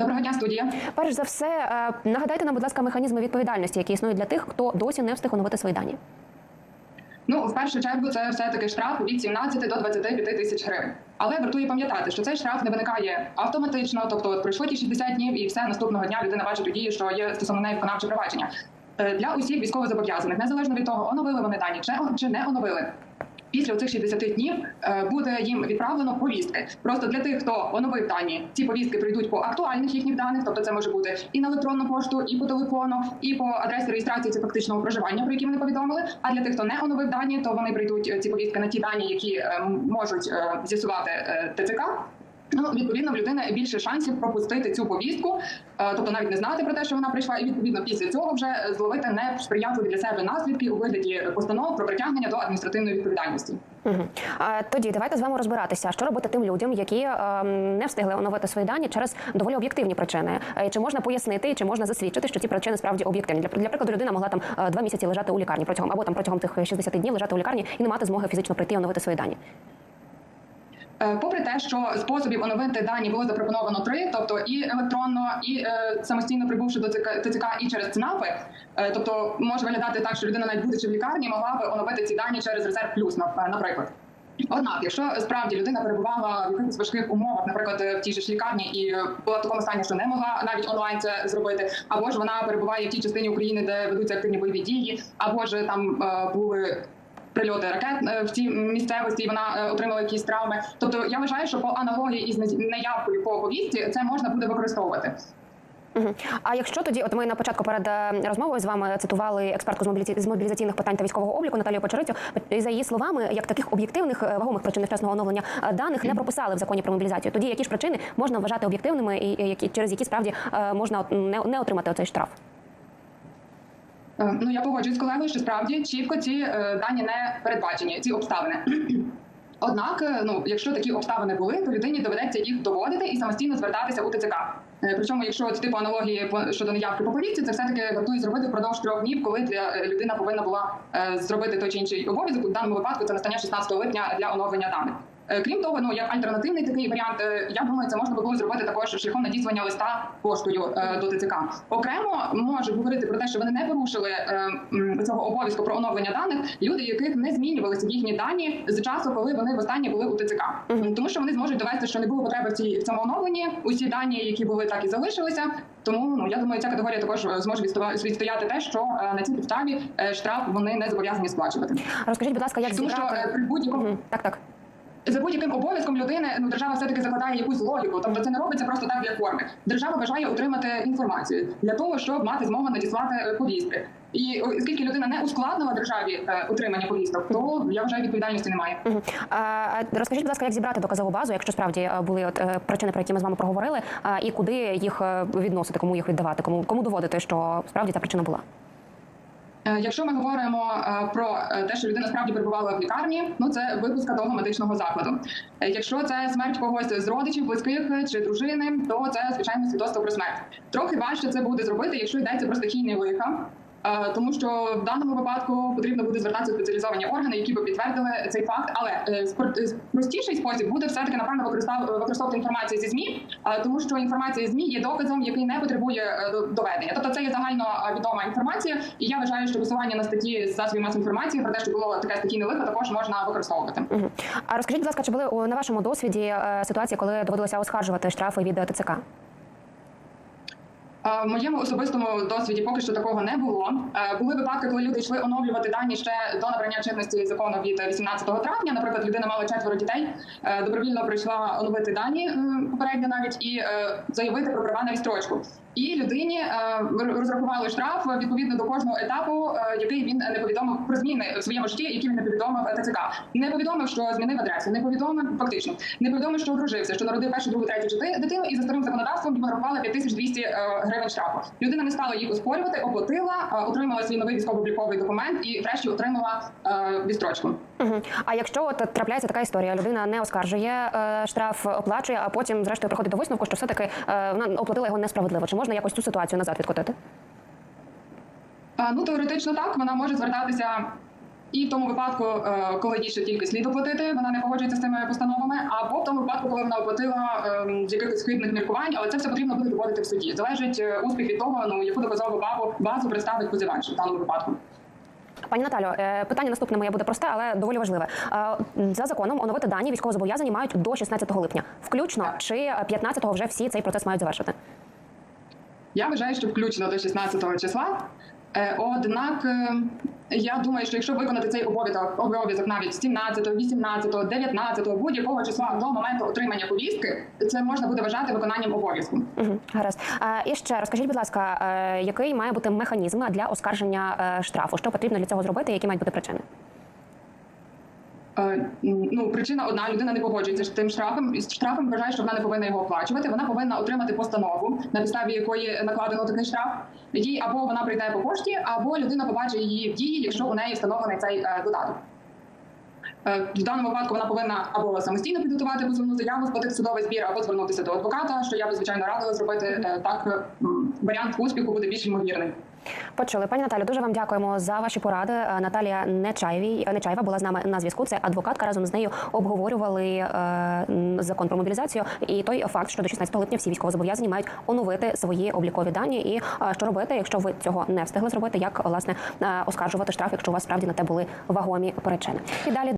Доброго дня, студія. Перш за все, е, нагадайте нам, будь ласка, механізми відповідальності, які існують для тих, хто досі не встиг оновити свої дані. Ну, в першу чергу, це все таки штраф від 17 до 25 тисяч гривень. Але вартує пам'ятати, що цей штраф не виникає автоматично, тобто от пройшло ті 60 днів, і все наступного дня людина бачить у дії, що є стосовно неї виконавче провадження. Е, Для усіх військовозобов'язаних, незалежно від того, оновили вони дані чи не оновили. Після цих 60 днів е, буде їм відправлено повістки. Просто для тих, хто оновив дані, ці повістки прийдуть по актуальних їхніх даних, тобто це може бути і на електронну пошту, і по телефону, і по адресі реєстрації це фактичного проживання, про які вони повідомили. А для тих, хто не оновив дані, то вони прийдуть е, ці повістки на ті дані, які е, можуть з'ясувати ТЦК. Ну, відповідно, в людини більше шансів пропустити цю повістку, е, тобто навіть не знати про те, що вона прийшла, і відповідно після цього вже зловити несприятливі для себе наслідки у вигляді постанов про притягнення до адміністративної відповідальності. Угу. Тоді давайте з вами розбиратися, що робити тим людям, які е, не встигли оновити свої дані через доволі об'єктивні причини. Е, Чи можна пояснити, чи можна засвідчити, що ці причини справді об'єктивні? Для, для прикладу, людина могла там два місяці лежати у лікарні протягом або там протягом тих 60 днів лежати у лікарні і не мати змоги фізично прийти оновити свої дані. Е, Попри те, що способів оновити дані було запропоновано три, тобто і електронно, і е, самостійно прибувши до ЦК, ТЦК, і через ЦНАПи. Е, тобто може виглядати так, що людина, навіть будучи в лікарні, могла би оновити ці дані через резерв плюс, наприклад. Однак, якщо справді людина перебувала в якихось важких умовах, наприклад, в тій ж лікарні, і була в такому стані, що не могла навіть онлайн це зробити, або ж вона перебуває в тій частині України, де ведуться активні бойові дії, або ж там були прильоти ракет е, в цій місцевості, і вона е, отримала якісь травми. Тобто я вважаю, що по аналогії із неявкою по повістці це можна буде використовувати. А якщо тоді, от ми на початку перед е, розмовою з вами цитували експертку з мобілізаці- з мобілізаційних питань та військового обліку Наталію Почерицю, за її словами, як таких об'єктивних вагомих причин невчасного оновлення даних не прописали в законі про мобілізацію. Тоді які ж причини можна вважати об'єктивними і які через які справді можна не отримати оцей штраф? Е, Ну я погоджуюсь з колегою, що справді чітко ці е, дані не передбачені, ці обставини. Однак, е, ну якщо такі обставини були, то людині доведеться їх доводити і самостійно звертатися у ТЦК. Причому, якщо типу аналогії щодо неявки по повістці, це все таки вартує зробити впродовж трьох днів, коли для людина повинна була зробити той чи інший обов'язок. У даному випадку це настання 16 липня для оновлення даних. Е, Крім того, ну як альтернативний такий варіант, е, я думаю, це можна було зробити також шляхом надіслання листа поштою е, до ТЦК. Окремо можу говорити про те, що вони не порушили цього обов'язку про оновлення даних. Люди, яких не змінювалися їхні дані з часу, коли вони востаннє були у ТЦК, тому що вони зможуть довести, що не було потреби в цій в цьому оновленні. Усі дані, які були, так і залишилися. Тому ну я думаю, ця категорія також зможе відстоя- відстояти те, що на цій підставі штраф вони не зобов'язані сплачувати. Розкажіть, будь ласка, як Тому що зібрати... е, при будь-якому. Так, так. За будь-яким обов'язком людини ну держава все таки закладає якусь логіку. Тобто це не робиться просто так для форми. Держава бажає отримати інформацію для того, щоб мати змогу надіслати е, повістки. І оскільки людина не ускладнила державі е, отримання повісток, то я вважаю відповідальності немає. Мгм. А, розкажіть, будь ласка, як зібрати доказову базу, якщо справді е, були от причини, про які ми з вами проговорили, і куди їх відносити, кому їх віддавати, кому кому доводити, що справді ця причина була? Е, Якщо ми говоримо е, про е, те, що людина справді перебувала в лікарні, ну це випуска того медичного закладу. Якщо це смерть когось з родичів, близьких чи дружини, то це звичайно свідоцтво про смерть. Трохи важче це буде зробити, якщо йдеться про стихійні лиха. Е, Тому що в даному випадку потрібно буде звертатися спеціалізовані органи, які би підтвердили цей факт. Але е, е, простіший спосіб буде все таки напевно використовувати інформацію зі змі, тому що інформація змі є доказом, який не потребує доведення. Тобто це є загально відома інформація, і я вважаю, що посилання на статті з засобів масової інформації про те, що було таке стихійне лихо, також можна використовувати. А розкажіть, будь ласка, чи були на вашому досвіді ситуації, коли доводилося оскаржувати штрафи від ТЦК? Е, В моєму особистому досвіді поки що такого не було. Е, Були випадки, коли люди йшли оновлювати дані ще до набрання чинності закону від 18 травня. Наприклад, людина мала четверо дітей, е, добровільно прийшла оновити дані е, попередньо навіть і е, заявити про права на відстрочку. І людині е, розрахували штраф відповідно до кожного етапу, е, який він не повідомив про зміни в своєму житті, які він не повідомив ТЦК. Не повідомив, що змінив адресу, не повідомив фактично, не повідомив, що одружився, що народив першу, другу, третю дити- дитину, і за старим законодавством йому нарахували 5200 е, гривень штрафу. Людина не стала їх оспорювати, оплатила, е, отримала свій новий військово-обліковий документ і, врешті, отримала е, відстрочку. Мгм. А якщо от трапляється така історія, людина не оскаржує е, штраф, оплачує, а потім, зрештою, приходить до висновку, що все-таки е, вона оплатила його несправедливо. Чи можна якось цю ситуацію назад відкотити? Ну, теоретично так, вона може звертатися І в тому випадку, е, коли їй ще тільки слід оплатити, вона не погоджується з цими постановами, або в тому випадку, коли вона оплатила ем, з якихось хибних міркувань, але це все потрібно буде доводити в суді. Залежить е, успіх від того, ну яку доказову базу базу представить позивач в даному випадку. Пані Наталю, е, питання наступне моє буде просте, але доволі важливе. За законом оновити дані військовозобов'язані мають до 16 липня, включно чи 15-го вже всі цей процес мають завершити. Я вважаю, що включно до 16 числа. Е, Однак е, я думаю, що якщо виконати цей обов'язок, обов'язок навіть 17, 18, 19, будь-якого числа до моменту отримання повістки, це можна буде вважати виконанням обов'язку. Угу, гаразд. І ще розкажіть, будь ласка, е, який має бути механізм для оскарження штрафу? Що потрібно для цього зробити? Які мають бути причини? Е, Ну, причина одна людина не погоджується з тим штрафом. І штрафом вважає, що вона не повинна його оплачувати. Вона повинна отримати постанову, на підставі якої накладено такий штраф. Їй або вона прийде по пошті, або людина побачить її в дії, якщо у неї встановлений цей е, додаток. Е, В даному випадку вона повинна або самостійно підготувати позовну заяву, сплатити судовий збір, або звернутися до адвоката, що я би звичайно радила зробити так. Варіант успіху буде більш ймовірний. Почули, пані Наталю, дуже вам дякуємо за ваші поради. Е, Наталія Нечаєвій Нечаєва була з нами на зв'язку. Це адвокатка. Разом з нею обговорювали е, закон про мобілізацію і той факт, що до 16 липня всі військовозобов'язані мають оновити свої облікові дані. І е, що робити, якщо ви цього не встигли зробити, як власне е, оскаржувати штраф, якщо у вас справді на те були вагомі причини. І далі.